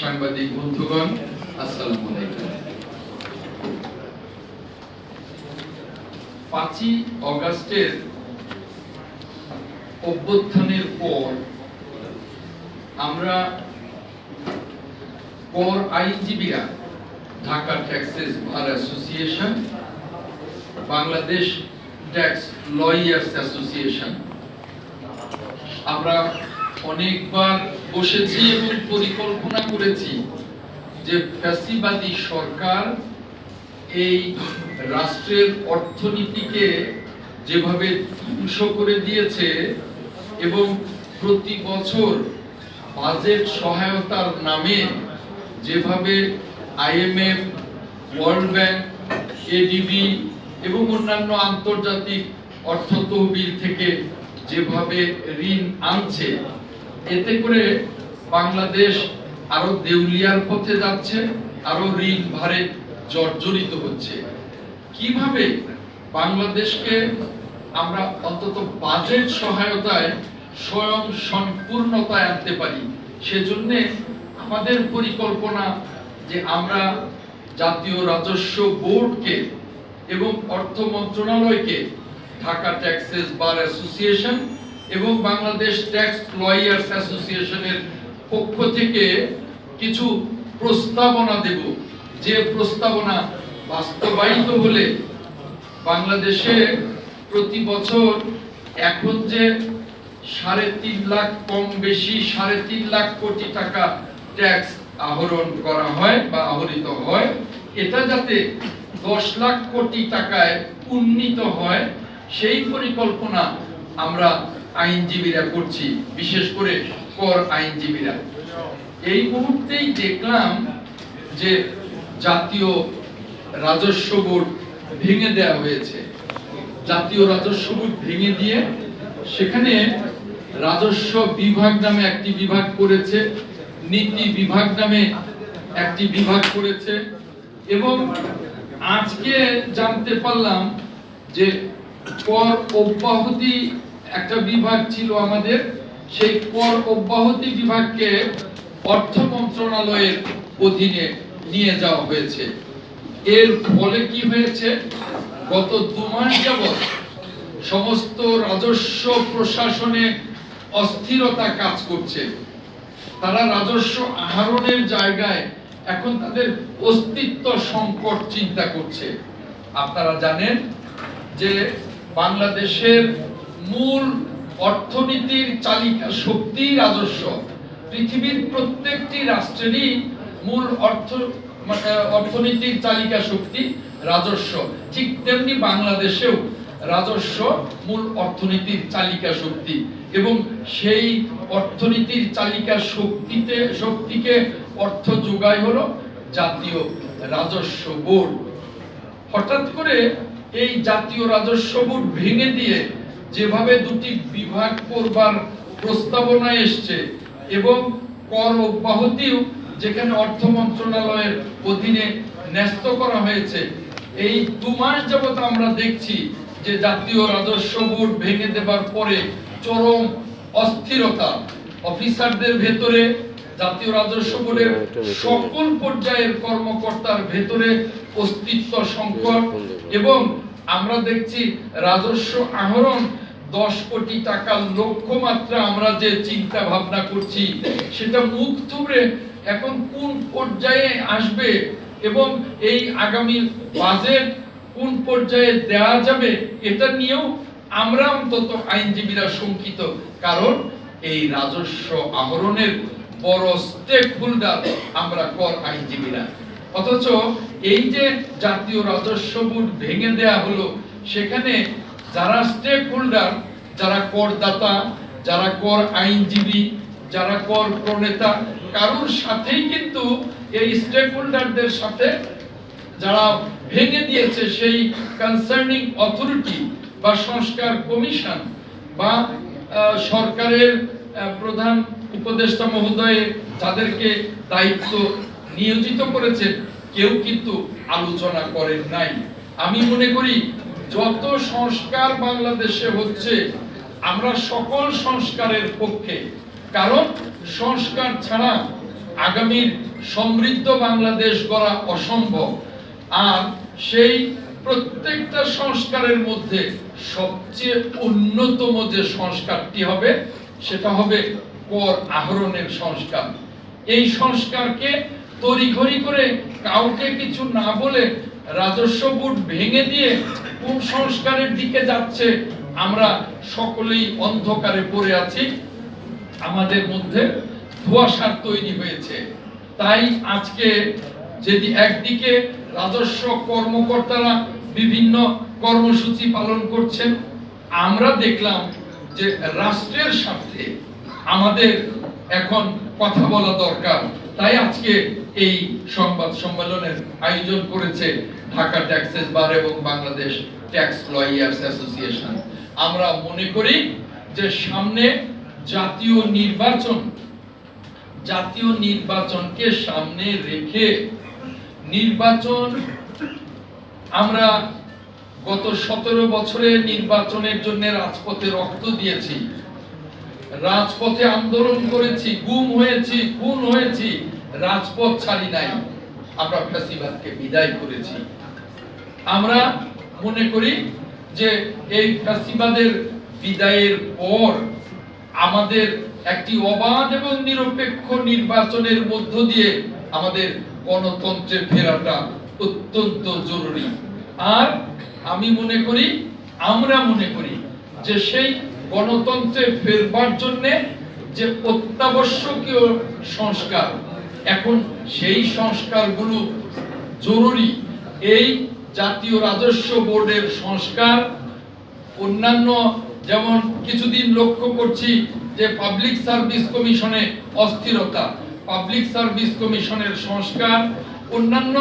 সাংবাদিক বন্ধুগণ, আসসালামু আলাইকুম। পাঁচই অগাস্টের অভ্যুত্থানের পর আমরা কর আইনজীবীরা, Dhaka taxes bar association, Bangladesh tax lawyers association, আমরা অনেকবার বসেছি এবং পরিকল্পনা করেছি যে ফ্যাসিবাদী সরকার এই রাষ্ট্রের অর্থনীতিকে যেভাবে ধ্বংস করে দিয়েছে এবং প্রতি বছর বাজেট সহায়তার নামে যেভাবে আইএমএফ, ওয়ার্ল্ড ব্যাংক, এডিবি এবং অন্যান্য আন্তর্জাতিক অর্থ তহবিল থেকে যেভাবে ঋণ আনছে এতে করে বাংলাদেশ আরও দেউলিয়ার পথে যাচ্ছে, আরও ঋণ ভারে জর্জরিত হচ্ছে। কীভাবে বাংলাদেশকে আমরা অন্তত বাজেট সহায়তায় স্বয়ং সম্পূর্ণতায় আনতে পারি, সেজন্যে আমাদের পরিকল্পনা যে আমরা জাতীয় রাজস্ব বোর্ডকে এবং অর্থ মন্ত্রণালয়কে ঢাকা ট্যাক্সেস বার অ্যাসোসিয়েশন এবং বাংলাদেশ ট্যাক্স লয়ার্স অ্যাসোসিয়েশনের পক্ষ থেকে কিছু প্রস্তাবনা দেব। যে প্রস্তাবনা বাস্তবায়িত হলে বাংলাদেশে প্রতি বছর এখন যে সাড়ে তিন লাখ, কম বেশি সাড়ে তিন লাখ কোটি টাকা ট্যাক্স আহরণ করা হয় বা আহরিত হয়, এটা যাতে দশ লাখ কোটি টাকায় উন্নীত হয়, সেই পরিকল্পনা আমরা আইনজীবীরা করছি, বিশেষ করে কর আইনজীবীরা। এই মুহূর্তেই দেখলাম যে জাতীয় রাজস্ব বোর্ড ভেঙে দেওয়া হয়েছে। জাতীয় রাজস্ব বোর্ড ভেঙে দিয়ে সেখানে রাজস্ব বিভাগ নামে একটি বিভাগ করেছে, নীতি বিভাগ নামে একটি বিভাগ করেছে এবং আজকে জানতে পারলাম যে কর অব্যাহতি একটা বিভাগ ছিল আমাদের, সেই কর অব্যাহতি বিভাগকে অর্থ মন্ত্রণালয়ের অধীনে নিয়ে যাওয়া হয়েছে। এর ফলে কি হয়েছে? গত দু মাস যাবৎ সমস্ত রাজস্ব প্রশাসনে অস্থিরতা কাজ করছে। তারা রাজস্ব আহরণের জায়গায় এখন তাদের অস্তিত্ব সংকট চিন্তা করছে। আপনারা জানেন যে বাংলাদেশের মূল অর্থনীতির চালিকা শক্তি রাজস্ব। পৃথিবীর প্রত্যেকটি রাষ্ট্রেরই মূল অর্থ মানে অর্থনীতির চালিকা শক্তি রাজস্ব। ঠিক তেমনি বাংলাদেশেও রাজস্ব মূল অর্থনীতির চালিকা শক্তি এবং সেই অর্থনীতির চালিকা শক্তিতে, শক্তিকে অর্থ যোগায় হলো জাতীয় রাজস্ব বোর্ড। হঠাৎ করে এই জাতীয় রাজস্ব বোর্ড ভেঙে দিয়ে যেভাবে দুটি বিভাগ করবার প্রস্তাবনা এসছে এবং কর অব্যাহতিও যেখানে অর্থ মন্ত্রণালয়ের অধীনে ন্যস্ত করা হয়েছে, এই দু মাস যাবত আমরা দেখছি যে জাতীয় রাজস্ব বোর্ড ভেঙে দেবার পরে চরম অস্থিরতা। অফিসারদের ভেতরে, জাতীয় রাজস্ব বোর্ডের সকল পর্যায়ের কর্মকর্তার ভেতরে অস্তিত্ব সংকট এবং আমরা দেখছি রাজস্ব আহরণ দশ কোটি টাকার লক্ষ্যমাত্রা আমরা যে চিন্তা ভাবনা করছি, সেটা মুখ থুবড়ে এখন কোন পর্যায়ে আসবে এবং এই আগামী বাজেট কোন পর্যায়ে দেওয়া যাবে, এটা নিয়েও আমরা অন্তত আইনজীবীরা শঙ্কিত। কারণ এই রাজস্ব আহরণের বড় স্টেক হোল্ডার আমরা কর আইনজীবীরা। অথচ এই যে জাতীয় রাজস্ব বোর্ড ভেঙে দেয়া হলো, সেখানে যারা স্টেক হোল্ডার যারা করদাতা, যারা কর আইনজীবী, যারা কর প্রণেতা, কারোর সাথেই কিন্তু এই স্টেক হোল্ডারদের সাথে যারা ভেঙে দিয়েছে সেই কনসার্নিং অথরিটি বা সংস্কার কমিশন বা সরকারের প্রধান উপদেষ্টা মহোদয়ে যাদেরকে দায়িত্ব নিয়োজিত করেছেন, কেউ কিন্তু আলোচনা করেন নাই। আমি মনে করি যত সংস্কার বাংলাদেশে হচ্ছে, আমরা সকল সংস্কারের পক্ষে। কারণ সংস্কার ছাড়া আগামীর সমৃদ্ধ বাংলাদেশ গড়া অসম্ভব। আর সেই প্রত্যেকটা সংস্কারের মধ্যে সবচেয়ে অন্যতম যে সংস্কারটি হবে, সেটা হবে কর আহরণের সংস্কার। এই সংস্কারকে তড়িঘড়ি করে কাউকে কিছু না বলে রাজস্ব বোর্ড ভেঙে দিয়ে কোন সংস্কারের দিকে যাচ্ছে, আমরা সকলেই অন্ধকারে পড়ে আছি। আমাদের মধ্যে ধোঁয়াশার তৈরি হয়েছে। তাই আজকে যদি একদিকে রাজস্ব কর্মকর্তারা বিভিন্ন কর্মসূচি পালন করছেন, আমরা দেখলাম যে রাষ্ট্রের স্বার্থে আমাদের এখন কথা বলা দরকার। তাই আজকে এই সংবাদ সম্মেলনের আয়োজন করেছে ঢাকা ট্যাক্সেস বার এবং বাংলাদেশ ট্যাক্স লয়ার্স অ্যাসোসিয়েশন। আমরা মনে করি যে সামনে জাতীয় নির্বাচন, জাতীয় নির্বাচনকে সামনে রেখে নির্বাচন, আমরা গত সতেরো বছরে নির্বাচনের জন্য রাজপথে রক্ত দিয়েছি। রাজপথে আন্দোলন করেছি, গুম হয়েছি, খুন হয়েছি, রাজপথ ছাড়ি নাই। আমরা ফ্যাসিবাদকে বিদায় করেছি। আমরা মনে করি যে এই ফ্যাসিবাদের বিদায়ের পর আমাদের একটি অবাধ এবং নিরপেক্ষ নির্বাচনের মধ্য দিয়ে আমাদের গণতন্ত্রে ফেরাটা অত্যন্ত জরুরি। আর আমি মনে করি, আমরা মনে করি যে সেই গণতন্ত্রে ফেরবার জন্য যে অত্যাবশ্যকীয় সংস্কার, এখন সেই সংস্কারগুলো জরুরি। এই জাতীয় রাজস্ব বোর্ডের সংস্কার, অন্যান্য যেমন কিছুদিন লক্ষ্য করছি যে পাবলিক সার্ভিস কমিশনে অস্থিরতা, পাবলিক সার্ভিস কমিশনের সংস্কার, অন্যান্য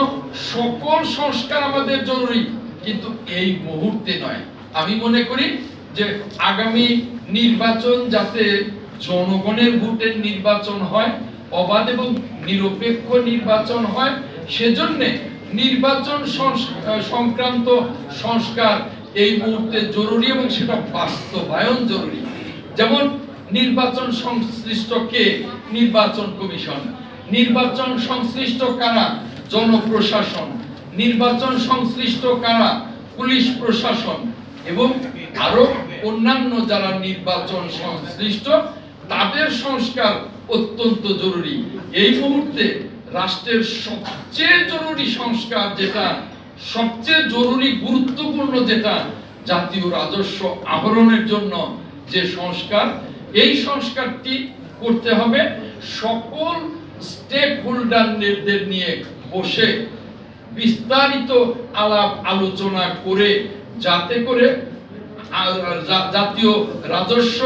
সকল সংস্কার আমাদের জরুরি, কিন্তু এই মুহূর্তে নয়। আমি মনে করি যে আগামী নির্বাচন যাতে জনগণের ভোটের নির্বাচন হয়, অবাধ এবং নিরপেক্ষ নির্বাচন হয়, সেজন্য নির্বাচন সংক্রান্ত সংস্কার এই মুহূর্তে জরুরি এবং সেটা বাস্তবায়ন জরুরি। যেমন নির্বাচন সংশ্লিষ্ট কে? নির্বাচন কমিশন। নির্বাচন সংশ্লিষ্ট কারা? জনপ্রশাসন। নির্বাচন সংশ্লিষ্ট কারা? পুলিশ প্রশাসন এবং আরও অন্যান্য যারা নির্বাচন সংশ্লিষ্ট, তাদের সংস্কার অত্যন্ত জরুরি। এই মুহূর্তে রাষ্ট্রের সবচেয়ে জরুরি সংস্কার যেটা, সবচেয়ে জরুরি গুরুত্বপূর্ণ যেটা, জাতীয় রাজস্ব আহরণের জন্য যে সংস্কার, এই সংস্কারটি করতে হবে। সকল স্টেক হোল্ডারদের নিয়ে বসে বিস্তারিত আলাপ আলোচনা করে, যাতে করে জাতীয় রাজস্ব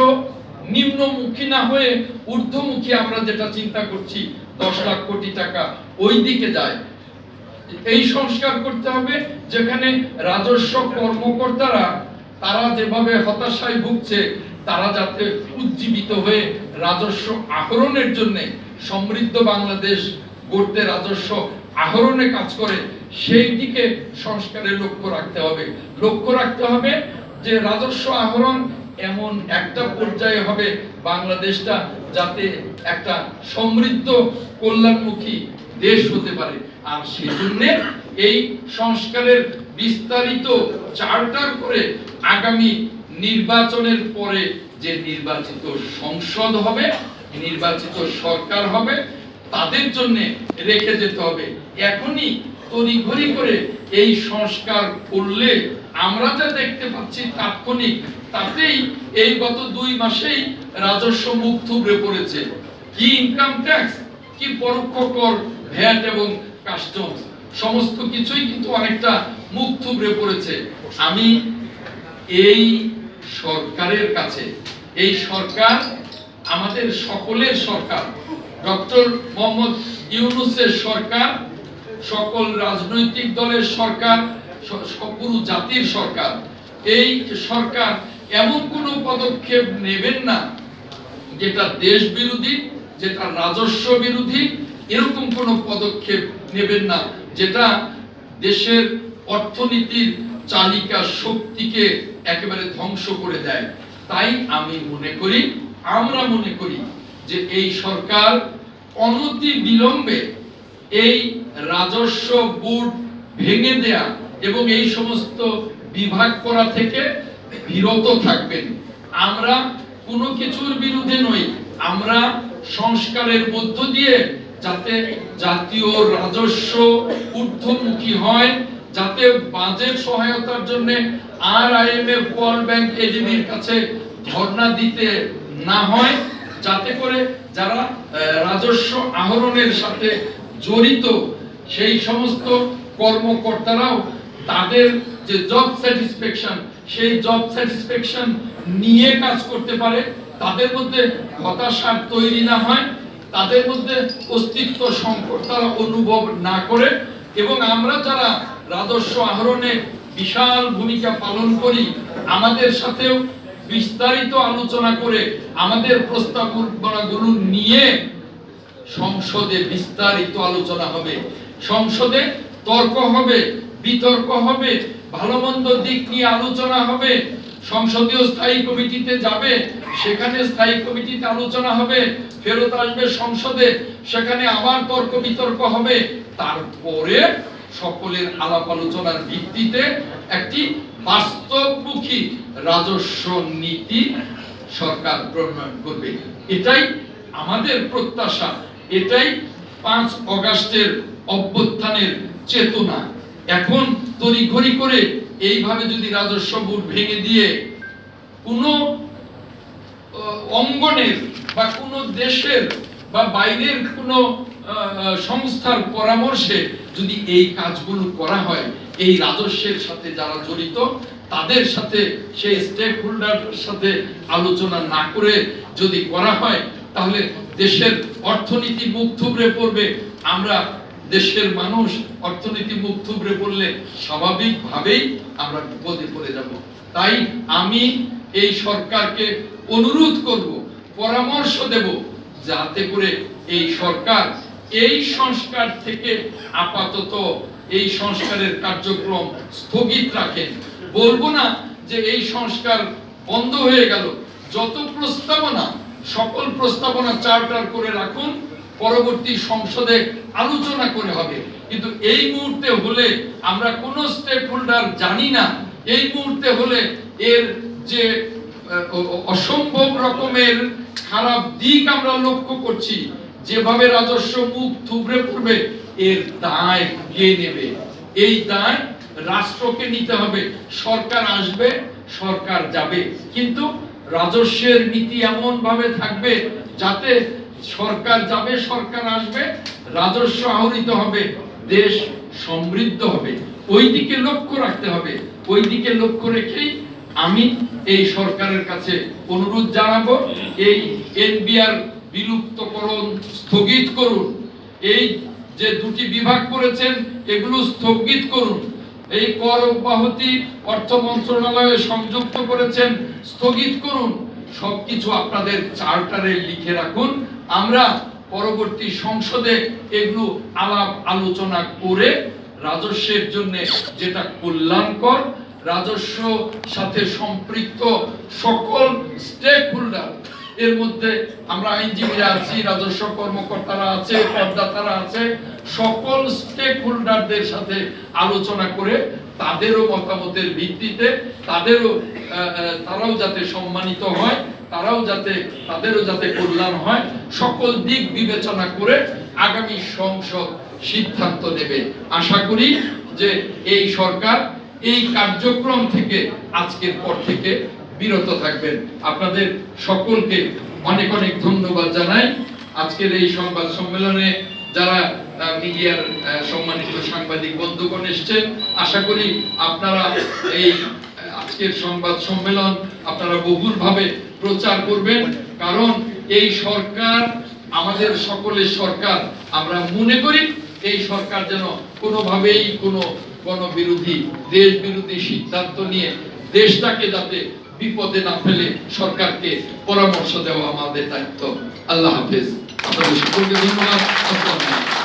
নিম্নমুখী না হয়ে ঊর্ধ্বমুখী আমরা যেটা চিন্তা করছি, দশ লাখ কোটি টাকা ওই দিকে যায়। এই সংস্কার করতে হবে যেখানে রাজস্ব কর্মকর্তারা, তারা যেভাবে হতাশায় ভুগছে, তারা যাতে উজ্জীবিত হয়ে রাজস্ব আহরণের জন্য সমৃদ্ধ বাংলাদেশ গড়তে রাজস্ব আহরণে কাজ করে, সেই দিকে সংস্কারে লক্ষ্য রাখতে হবে। লক্ষ্য রাখতে হবে যে রাজস্ব আহরণ এমন একটা পর্যায়ে হবে বাংলাদেশটা যাতে একটা সমৃদ্ধ কল্যাণমুখী দেশ হতে পারে। আর সেজন্য এই সংস্কারের বিস্তারিত চার্টার করে আগামী নির্বাচনের পরে যে নির্বাচিত সংসদ হবে, নির্বাচিত সরকার হবে, তাদের জন্য রেখে যেতে হবে। এখনই তড়িঘড়ি করে এই সংস্কার করলে আমরা যা দেখতে পাচ্ছি তাৎক্ষণিক, তাতেই এই গত দুই মাসেই রাজস্ব মুখ থুবড়ে পড়েছে। কি ইনকাম ট্যাক্স কি পরোক্ষ কর ভ্যাট এবং কাস্টমস সমস্ত কিছুই কিন্তু অনেকটা মুখ থুবড়ে পড়েছে। আমি এই সরকারের কাছে, এই সরকার আমাদের সকলের সরকার, ডক্টর মোহাম্মদ ইউনুসের সরকার, সকল রাজনৈতিক দলের সরকার পুরো জাতির সরকার, এই সরকার এমন কোনো পদক্ষেপ নেবেন না যেটা দেশ বিরোধী, যেটা রাজস্ব বিরোধী, এরকম কোনো পদক্ষেপ নেবেন না যেটা দেশের অর্থনীতির চালিকা শক্তিকে একেবারে ধ্বংস করে দেয়। তাই আমি মনে করি, আমরা মনে করি যে এই সরকার অনতি বিলম্বে এই রাজস্ব বোর্ড ভেঙে দেয়া এবং এই সমস্ত বিভাগ করা থেকে বিরত থাকবেন। আমরা কোনো কিছুর বিরুদ্ধে নই। আমরা সংস্কারের মধ্য দিয়ে যাতে জাতীয় রাজস্ব ঊর্ধ্বমুখী হয়, যাতে বাজেট সহায়তার জন্য আর আইএমএফ ওয়ার্ল্ড ব্যাংক এডিবির কাছে ধর্ণা দিতে না হয়, যাতে করে যারা রাজস্ব আহরণের সাথে জড়িত, সেই সমস্ত কর্মকর্তারাও তাদের যে জব স্যাটিসফ্যাকশন সেই জব স্যাটিসফ্যাকশন নিয়ে কাজ করতে পারে, তাদের মধ্যে হতাশার তৈরি না হয়, তাদের মধ্যে অস্তিত্ব সংকট তারা অনুভব না করে এবং আমরা যারা রাজস্ব আহরণে বিশাল ভূমিকা পালন করি, আমাদের সাথেও বিস্তারিত আলোচনা করে আমাদের প্রস্তাবনাগুলো নিয়ে সংসদে বিস্তারিত আলোচনা হবে। সংসদে তর্ক হবে বিতর্ক হবে ভালো মন্দ দিক নিয়ে আলোচনা হবে, সংসদীয় স্থায়ী কমিটিতে যাবে, সেখানে স্থায়ী কমিটিতে আলোচনা হবে, ফেরত আসবে সংসদে, সেখানে আবার তর্ক বিতর্ক হবে। তারপরে সকলের আলাপ আলোচনার ভিত্তিতে একটি বাস্তবমুখী রাজস্ব নীতি সরকার প্রণয়ন করবে। এটাই আমাদের প্রত্যাশা, এটাই পাঁচ অগাস্টের অভ্যুত্থানের চেতনা। এখন তড়িঘড়ি করে এইভাবে যদি রাজস্ব বোর্ড ভেঙে দিয়ে কোনো অঙ্গনের বা কোনো দেশের বা বাইরের কোনো সংস্থার পরামর্শে যদি এই কাজগুলো করা হয়, এই রাজস্বের সাথে যারা জড়িত, তাদের সাথে সেই স্টেক হোল্ডার সাথে আলোচনা না করে যদি করা হয়, তাহলে দেশের অর্থনীতি মুখ থুবড়ে পড়বে। আমরা দেশের মানুষ অর্থনীতি মুখ থুবড়ে পড়লে স্বাভাবিকভাবেই আমরা বিপদে পড়ে যাব। তাই আমি এই সরকারকে অনুরোধ করব, পরামর্শ দেব যাতে করে এই সরকার এই সংস্কার থেকে আপাতত এই সংস্কারের কার্যক্রম স্থগিত রাখেন বলব না যে এই সংস্কার বন্ধ হয়ে গেল। যত প্রস্তাবনা, সকল প্রস্তাবনা চার্টার করে রাখুন পরবর্তী সংসদে আলোচনা করে হবে। কিন্তু এই মুহূর্তে হলে আমরা কোন স্টেক হোল্ডার জানি না। এই মুহূর্তে হলে এর যে অসম্ভব রকমের খারাপ দিক আমরা লক্ষ্য করছি। যেভাবে রাজস্ব মুখ থুবড়ে পড়বে, এর দায় কে নেবে? এই দায় রাষ্ট্রকে নিতে হবে। সরকার আসবে, সরকার যাবে। কিন্তু রাজস্বের নীতি এমন ভাবে থাকবে যাতে সরকার যাবে, সরকার আসবে, রাজস্ব আহরিত হবে, দেশ সমৃদ্ধ হবে। ওই দিকে লক্ষ্য রাখতে হবে। ওই দিকে লক্ষ্য রেখেই আমি এই সরকারের কাছে অনুরোধ জানাব, এই এনবিআর বিলুপ্তকরণ স্থগিত করুন। এই যে দুটি বিভাগ করেছেন, এগুলো স্থগিত করুন। এই কর অব্যাহতি অর্থ মন্ত্রণালয়ে সংযুক্ত করেছেন, স্থগিত করুন। সবকিছু আপনাদের চার্টারে লিখে রাখুন। আমরা পরবর্তী সংসদে এগুলো আলাপ আলোচনা করে রাজস্বের জন্য যেটা কল্যাণকর, রাজস্ব সাথে সম্পৃক্ত সকল স্টেক হোল্ডার এর মধ্যে আমরা আইনজীবীরা আছি, রাজস্ব কর্মকর্তারা আছে, করদাতারা আছে, সকল স্টেক হোল্ডারদের সাথে আলোচনা করে তাদেরও মতামতের ভিত্তিতে তাদেরও তারাও যাতে সম্মানিত হয়, তারাও যাতে, তাদেরও যাতে কল্যাণ হয়, সকল দিক বিবেচনা করে আগামী সংসদ সিদ্ধান্ত নেবে। আশা করি যে এই সরকার এই কার্যক্রম থেকে আজকের পর থেকে বিরত থাকবেন। আপনাদের সকলকে অনেক অনেক ধন্যবাদ জানাই। আজকের এই সংবাদ সম্মেলনে যারা মিডিয়ার সম্মানিত সাংবাদিক বন্ধুগণ এসছেন, আশা করি আপনারা এই আজকের সংবাদ সম্মেলন আপনারা বহুলভাবে প্রচার করবেন। কারণ এই সরকার, আমাদের সকলের সরকার, আমরা মনে করি এই সরকার যেন কোনোভাবেই কোনো গণবিরোধী দেশ বিরোধী সিদ্ধান্ত নিয়ে দেশটাকে যাতে বিপদে না ফেলে সরকারকে পরামর্শ দেওয়া আমাদের দায়িত্ব। আল্লাহ হাফেজ। আপনাদের সকলকে ধন্যবাদ।